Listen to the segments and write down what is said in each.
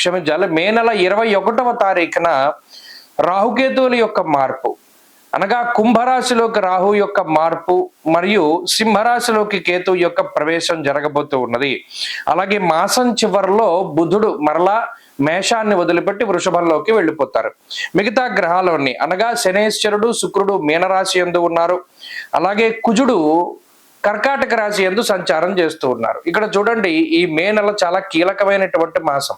క్షమించాలి. మే నెల ఇరవై ఒకటవ తారీఖున రాహుకేతువుల యొక్క మార్పు. అనగా కుంభరాశిలోకి రాహు యొక్క మార్పు మరియు సింహరాశిలోకి కేతు యొక్క ప్రవేశం జరగబోతూ ఉన్నది. అలాగే మాసం చివరిలో బుధుడు మరలా మేషాన్ని వదిలిపెట్టి వృషభంలోకి వెళ్ళిపోతారు. మిగతా గ్రహాలన్నీ అనగా శనేశ్వరుడు శుక్రుడు మీనరాశి ఎందు ఉన్నారు. అలాగే కుజుడు కర్కాటక రాశి ఎందు సంచారం చేస్తూ ఉన్నారు. ఇక్కడ చూడండి ఈ మే నెల చాలా కీలకమైనటువంటి మాసం.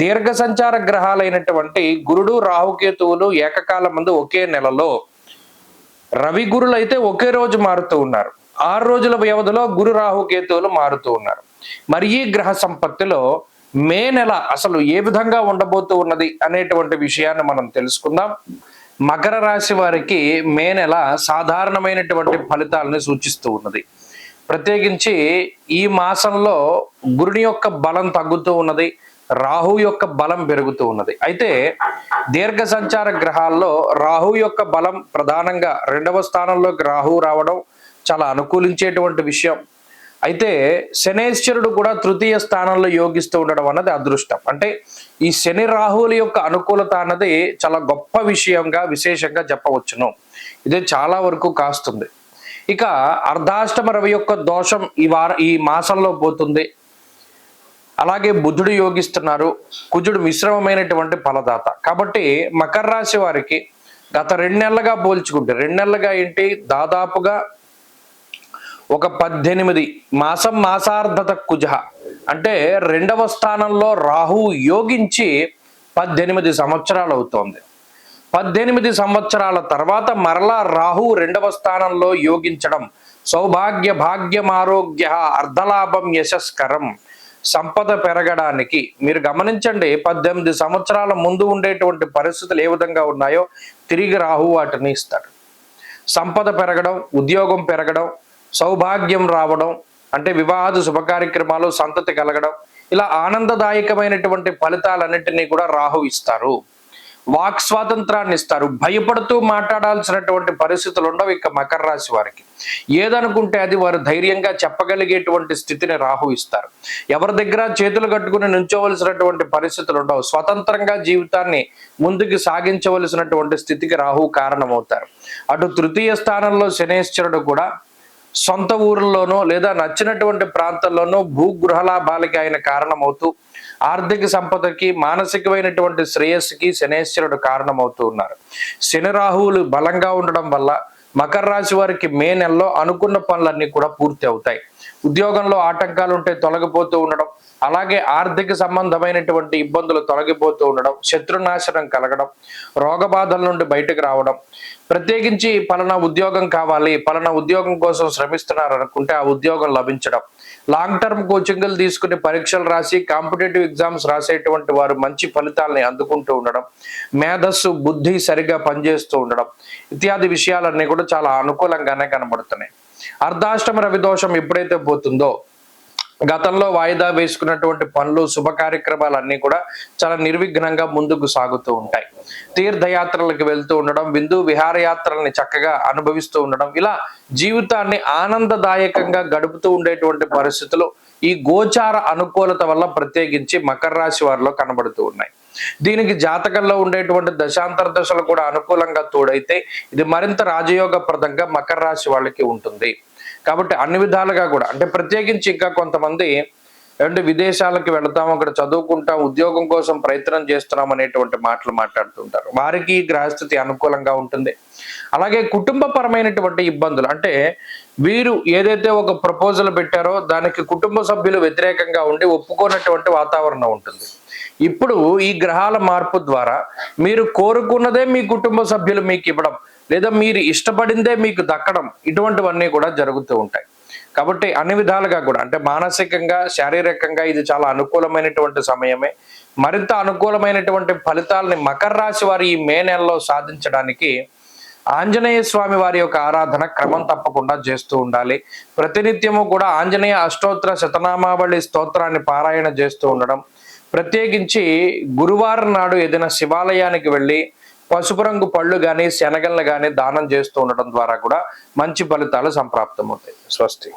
దీర్ఘ సంచార గ్రహాలైనటువంటి గురుడు రాహుకేతువులు ఏకకాల ముందు ఒకే నెలలో రవి గురులు అయితే ఒకే రోజు మారుతూ ఉన్నారు. ఆరు రోజుల వ్యవధిలో గురు రాహుకేతువులు మారుతూ ఉన్నారు. మరి ఈ గ్రహ సంపత్తిలో మే నెల అసలు ఏ విధంగా ఉండబోతూ ఉన్నది అనేటువంటి విషయాన్ని మనం తెలుసుకుందాం. మకర రాశి వారికి మే నెల సాధారణమైనటువంటి ఫలితాలను సూచిస్తూ ఉన్నది. ప్రత్యేకించి ఈ మాసంలో గురుని యొక్క బలం తగ్గుతూ ఉన్నది రాహు యొక్క బలం పెరుగుతూ ఉన్నది. అయితే దీర్ఘ సంచార గ్రహాల్లో రాహు యొక్క బలం ప్రధానంగా రెండవ స్థానంలోకి రాహు రావడం చాలా అనుకూలించేటువంటి విషయం. అయితే శనేశ్వరుడు కూడా తృతీయ స్థానంలో యోగిస్తూ ఉండడం అన్నది అదృష్టం. అంటే ఈ శని రాహువుల యొక్క అనుకూలత అన్నది చాలా గొప్ప విషయంగా విశేషంగా చెప్పవచ్చును. ఇది చాలా వరకు కాస్తుంది. ఇక అర్ధాష్టమ రవి యొక్క దోషం ఈ వార ఈ మాసంలో పోతుంది. అలాగే బుధుడు యోగిస్తున్నారు. కుజుడు మిశ్రమమైనటువంటి ఫలదాత. కాబట్టి మకర రాశి వారికి గత రెండు నెలలుగా పోల్చుకుంటే రెండు నెలలుగా ఏంటి? దాదాపుగా ఒక పద్దెనిమిది మాసం మాసార్ధత కుజ. అంటే రెండవ స్థానంలో రాహు యోగించి పద్దెనిమిది సంవత్సరాలు అవుతోంది. పద్దెనిమిది సంవత్సరాల తర్వాత మరలా రాహు రెండవ స్థానంలో యోగించడం. సౌభాగ్య భాగ్యం ఆరోగ్య అర్ధలాభం యశస్కరం. సంపద పెరగడానికి మీరు గమనించండి పద్దెనిమిది సంవత్సరాల ముందు ఉండేటువంటి పరిస్థితులు ఏ విధంగా ఉన్నాయో తిరిగి రాహు వాటిని ఇస్తాడు. సంపద పెరగడం ఉద్యోగం పెరగడం సౌభాగ్యం రావడం అంటే వివాహ శుభ కార్యక్రమాలు సంతతి కలగడం ఇలా ఆనందదాయకమైనటువంటి ఫలితాలన్నింటినీ కూడా రాహు ఇస్తారు. వాక్ స్వాతంత్రాన్ని ఇస్తారు. భయపడుతూ మాట్లాడాల్సినటువంటి పరిస్థితులు ఉండవు ఇక మకర రాశి వారికి. ఏదనుకుంటే అది వారు ధైర్యంగా చెప్పగలిగేటువంటి స్థితిని రాహు ఇస్తారు. ఎవరి దగ్గర చేతులు కట్టుకుని నుంచోవలసినటువంటి పరిస్థితులు ఉండవు. స్వతంత్రంగా జీవితాన్ని ముందుకు సాగించవలసినటువంటి స్థితికి రాహు కారణమవుతారు. అటు తృతీయ స్థానంలో శనేశ్వరుడు కూడా సొంత ఊర్లలోనో లేదా నచ్చినటువంటి ప్రాంతాల్లోనో భూగృహలాభాలకి ఆయన కారణమవుతూ ఆర్థిక సంపదకి మానసికమైనటువంటి శ్రేయస్సుకి శనేశ్వరుడు కారణమవుతూ ఉన్నారు. శని రాహువులు బలంగా ఉండడం వల్ల మకర రాశి వారికి మే నెలలో అనుకున్న పనులన్నీ కూడా పూర్తి అవుతాయి. ఉద్యోగంలో ఆటంకాలు ఉంటే తొలగిపోతూ ఉండడం అలాగే ఆర్థిక సంబంధమైనటువంటి ఇబ్బందులు తొలగిపోతూ ఉండడం శత్రునాశనం కలగడం రోగ బాధల నుండి బయటకు రావడం. ప్రత్యేకించి పలానా ఉద్యోగం కావాలి పలానా ఉద్యోగం కోసం శ్రమిస్తున్నారు అనుకుంటే ఆ ఉద్యోగం లభించడం. లాంగ్ టర్మ్ కోచింగ్లు తీసుకుని పరీక్షలు రాసి కాంపిటేటివ్ ఎగ్జామ్స్ రాసేటువంటి వారు మంచి ఫలితాలని అందుకుంటూ ఉండడం మేధస్సు బుద్ధి సరిగా పనిచేస్తూ ఉండడం ఇత్యాది విషయాలన్నీ కూడా చాలా అనుకూలంగానే కనబడుతున్నాయి. అర్ధాష్టమ రవి దోషం ఎప్పుడైతే పోతుందో గతంలో వాయిదా వేసుకున్నటువంటి పనులు శుభ కార్యక్రమాలు అన్నీ కూడా చాలా నిర్విఘ్నంగా ముందుకు సాగుతూ ఉంటాయి. తీర్థయాత్రలకు వెళ్తూ ఉండడం విందు విహారయాత్రల్ని చక్కగా అనుభవిస్తూ ఉండడం ఇలా జీవితాన్ని ఆనందదాయకంగా గడుపుతూ ఉండేటువంటి పరిస్థితులు ఈ గోచార అనుకూలత వల్ల ప్రత్యేకించి మకర రాశి వారిలో కనబడుతూ ఉన్నాయి. దీనికి జాతకంలో ఉండేటువంటి దశాంతర దశలు కూడా అనుకూలంగా తోడైతే ఇది మరింత రాజయోగప్రదంగా మకర రాశి వాళ్ళకి ఉంటుంది. కాబట్టి అన్ని విధాలుగా కూడా అంటే ప్రత్యేకించి ఇంకా కొంతమంది అంటే విదేశాలకు వెళతాం అక్కడ చదువుకుంటాం ఉద్యోగం కోసం ప్రయత్నం చేస్తున్నాం అనేటువంటి మాటలు మాట్లాడుతుంటారు. వారికి ఈ గ్రహస్థితి అనుకూలంగా ఉంటుంది. అలాగే కుటుంబపరమైనటువంటి ఇబ్బందులు అంటే వీరు ఏదైతే ఒక ప్రపోజల్ పెట్టారో దానికి కుటుంబ సభ్యులు వ్యతిరేకంగా ఉండి ఒప్పుకోనటువంటి వాతావరణం ఉంటుంది. ఇప్పుడు ఈ గ్రహాల మార్పు ద్వారా మీరు కోరుకున్నదే మీ కుటుంబ సభ్యులు మీకు ఇవ్వడం లేదా మీరు ఇష్టపడిందే మీకు దక్కడం ఇటువంటివన్నీ కూడా జరుగుతూ ఉంటాయి. కాబట్టి అన్ని విధాలుగా కూడా అంటే మానసికంగా శారీరకంగా ఇది చాలా అనుకూలమైనటువంటి సమయమే. మరింత అనుకూలమైనటువంటి ఫలితాలని మకర రాశి వారి ఈ మే నెలలో సాధించడానికి ఆంజనేయ స్వామి వారి యొక్క ఆరాధన క్రమం తప్పకుండా చేస్తూ ఉండాలి. ప్రతినిత్యము కూడా ఆంజనేయ అష్టోత్తర శతనామావళి స్తోత్రాన్ని పారాయణ చేస్తూ ఉండడం. ప్రత్యేకించి గురువారం నాడు ఏదైనా శివాలయానికి వెళ్ళి పసుపు రంగు పళ్ళు కానీ శనగలను కానీ దానం చేస్తూ ఉండటం ద్వారా కూడా మంచి ఫలితాలు సంప్రాప్తమవుతాయి. స్వస్తి.